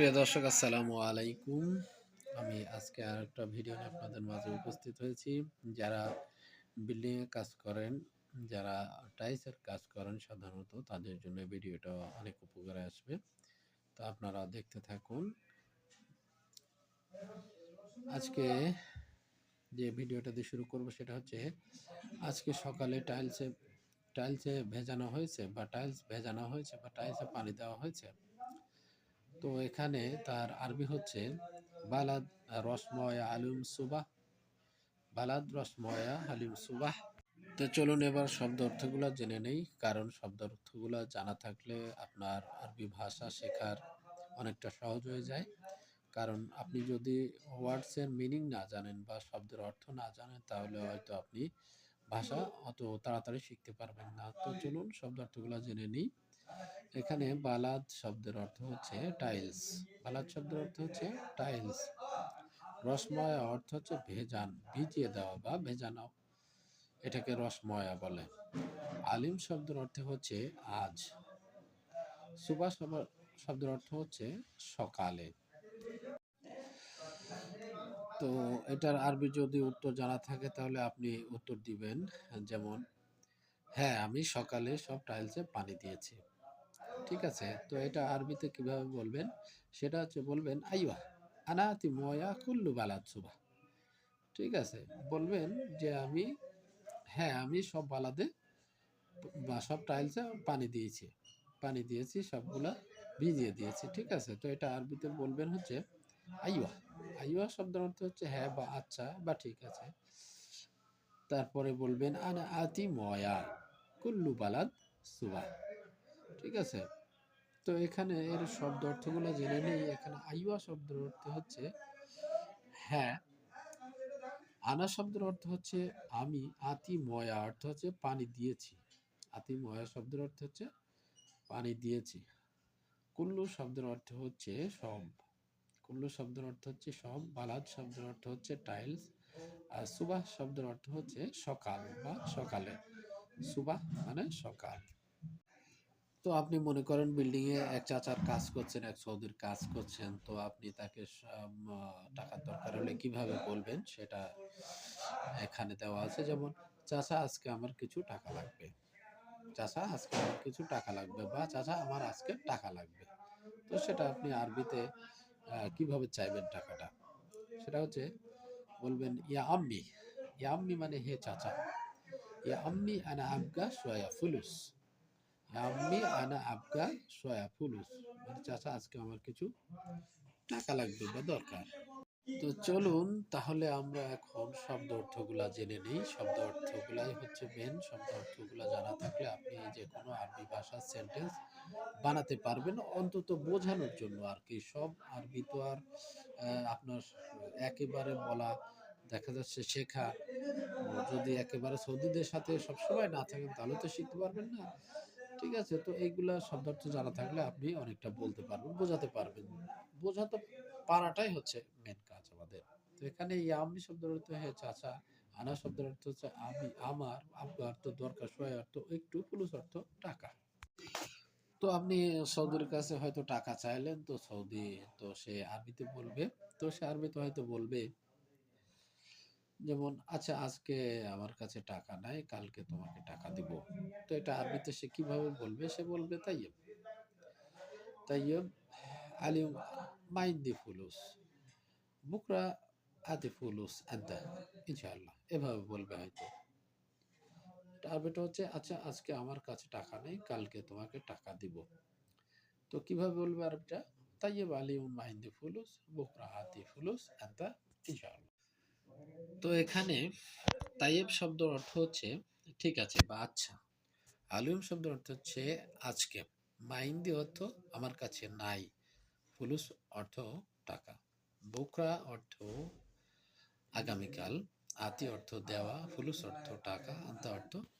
প্রিয় দর্শক, আসসালামু আলাইকুম। আমি আজকে আর একটা ভিডিও নিয়ে আপনাদের মাঝে উপস্থিত হয়েছি। যারা বিল্ডিং এ কাজ করেন, যারা টাইলসের কাজ করেন, সাধারণত তাদের জন্য ভিডিওটা অনেক উপকারে আসবে। তো আপনারা দেখতে থাকুন। আজকে যে ভিডিওটা দিয়ে শুরু করব সেটা হচ্ছে, আজকে সকালে টাইলসে টাইলসে ভেজানো হয়েছে বা টাইলস ভেজানো হয়েছে বা টাইলসে পানি দেওয়া হয়েছে। তো এখানে তার আরবি হচ্ছে বালাদ রসময়া আলিম সুবাহ, বালাদ রসময়া আলিম সুবাহ। তো চলুন এবার শব্দ অর্থগুলো জেনে নেই, কারণ শব্দ অর্থগুলো জানা থাকলে আপনার আরবি ভাষা শেখার অনেকটা সহজ হয়ে যায়। কারণ আপনি যদি ওয়ার্ডসের মিনিং না জানেন বা শব্দের অর্থ না জানেন, তাহলে হয়তো আপনি ভাষা অত তাড়াতাড়ি শিখতে পারবেন না। তো চলুন শব্দ অর্থগুলো জেনে নিই। এখানে বালাদ শব্দের অর্থ হচ্ছে টাইলস বালাদ শব্দের অর্থ হচ্ছে টাইলস রসময়া অর্থ হচ্ছে ভেজান, ভিজিয়ে দেওয়া বা ভেজানো। এটাকে রসময়া বলে। আলিম শব্দের অর্থ হচ্ছে আজ। সুবাস শব্দের অর্থ হচ্ছে সকালে। তো এটার আরবি যদি উত্তর জানা থাকে, তাহলে আপনি উত্তর দিবেন। যেমন হ্যাঁ আমি সকালে সব টাইলসে পানি দিয়েছি। ঠিক আছে? তো এটা আরবিতে কীভাবে বলবেন? সেটা হচ্ছে বলবেন আইয়া আনাতি ময়া কুল্লু বালাত সুবা ঠিক আছে? বলবেন যে আমি হ্যাঁ আমি সব বালাদে বা সব টাইলসে পানি দিয়েছি। পানি দিয়েছি, সবগুলা ভিজিয়ে দিয়েছি। ঠিক আছে? তো এটা আরবিতে বলবেন হচ্ছে আইয়া আইয়া শব্দের অর্থ হচ্ছে হ্যাঁ বা আচ্ছা বা ঠিক আছে। তারপরে বলবেন আনা আতি ময়া কুল্লু বালাদ সুবা ঠিক আছে? তো এখানে এর শব্দ অর্থগুলো জেনে নেই। এখানে আইয়া শব্দের অর্থ হচ্ছে হ্যাঁ। আনা শব্দের অর্থ হচ্ছে আমি আতি ময়া অর্থ হচ্ছে পানি দিয়েছি। আতি ময়া শব্দের অর্থ হচ্ছে পানি দিয়েছি। কুল্লু শব্দের অর্থ হচ্ছে সব কুল্লু শব্দের অর্থ হচ্ছে সব বালাদ শব্দের অর্থ হচ্ছে টাইলস, আর সুবাহ শব্দের অর্থ হচ্ছে সকাল বা সকালে। সুবাহ মানে সকাল। তো আপনি মনে করেন বিল্ডিং এ এক চাচার কাজ করছেন, এক সৌদির কাজ করছেন, তো আপনি তাকে টাকার দরকার হলে কীভাবে বলবেন সেটা এখানে দেওয়া আছে। যেমন, চাচা, আজকে আমার কিছু টাকা লাগবে। চাচা, আজকে আমার কিছু টাকা লাগবে? বা, চাচা, আমার আজকে টাকা লাগবে। তো সেটা আপনি আরবিতে কীভাবে চাইবেন টাকাটা? সেটা হচ্ছে বলবেন, ইয়া আম্মি। ইয়া আম্মি মানে হে চাচা। ইয়া আম্মি আনা আবগা সোয়া ফুলুস। আম্মি আনা আবগা সোয়া ফুলুস। মানে চাচা, আজকে আমার কিছু টাকা লাগবে বা দরকার। তো চলুন, তাহলে আমরা এখন শব্দ অর্থগুলা জেনে নিই। শব্দ অর্থগুলাই হচ্ছে মেন শব্দ অর্থগুলা জানা থাকলে আপনি যে কোনো আরবি ভাষার সেন্টেন্স বানাতে পারবেন। অন্তত বোঝানোর জন্য আর কি। সব আরবি তো আর আপনার একেবারে বলা দেখা যাচ্ছে শেখা। যদি একেবারে সৌদিদের সাথে সবসময় না থাকেন, তাহলে তো শিখতে পারবেন না। ঠিক আছে? তো এইগুলা শব্দার্থ জানা থাকলে আপনি অনেকটা বলতে পারবেন, বোঝাতে পারবেন। বোঝাতে পারাটাই হচ্ছে মেন কাজ আমাদের। তো এখানে ইয়ামি শব্দের অর্থ হ্যাঁ চাচা, আনা শব্দের অর্থ হচ্ছে আমি, আমার আপনার অর্থ দরকার সহায় অর্থ, একটু পুলুস অর্থ টাকা। তো আপনি সৌদির কাছে হয়তো টাকা চাইলেন, তো সৌদি, তো সে আরবিতে বলবে, তো সে আরবিতে হয়তো বলবে যেমন আচ্ছা আজকে আমার কাছে টাকা নাই, কালকে তোমাকে টাকা দিব। তো এটা আরবিতে সে কীভাবে বলবে? সে বলবে তাইয়ব তাইয়ব আলিম মাইন্দি ফুলুস বুকরা আতি ফুলুস আদা। ইনশাআল্লাহ, এভাবে বলবে হয়তো। আরবিটা হচ্ছে আচ্ছা আজকে আমার কাছে টাকা নেই, কালকে তোমাকে টাকা দিব। তো কীভাবে বলবে আরবিটা? তাইয়ব আলিম মাইন্দি ফুলুস বুকরা আতি ফুলুস আদা, ইনশাআল্লাহ। তো এখানে তাইয়েব শব্দ অর্থ হচ্ছে, ঠিক আছে, বা আচ্ছা। আলুম শব্দ অর্থ হচ্ছে, আজকে। মাইন্দি অর্থ, আমার কাছে নাই। ফুলুস অর্থ, টাকা। বোকরা অর্থ, আগামীকাল। আতি অর্থ, দেওয়া। ফুলুস অর্থ, টাকা। আন্তা অর্থ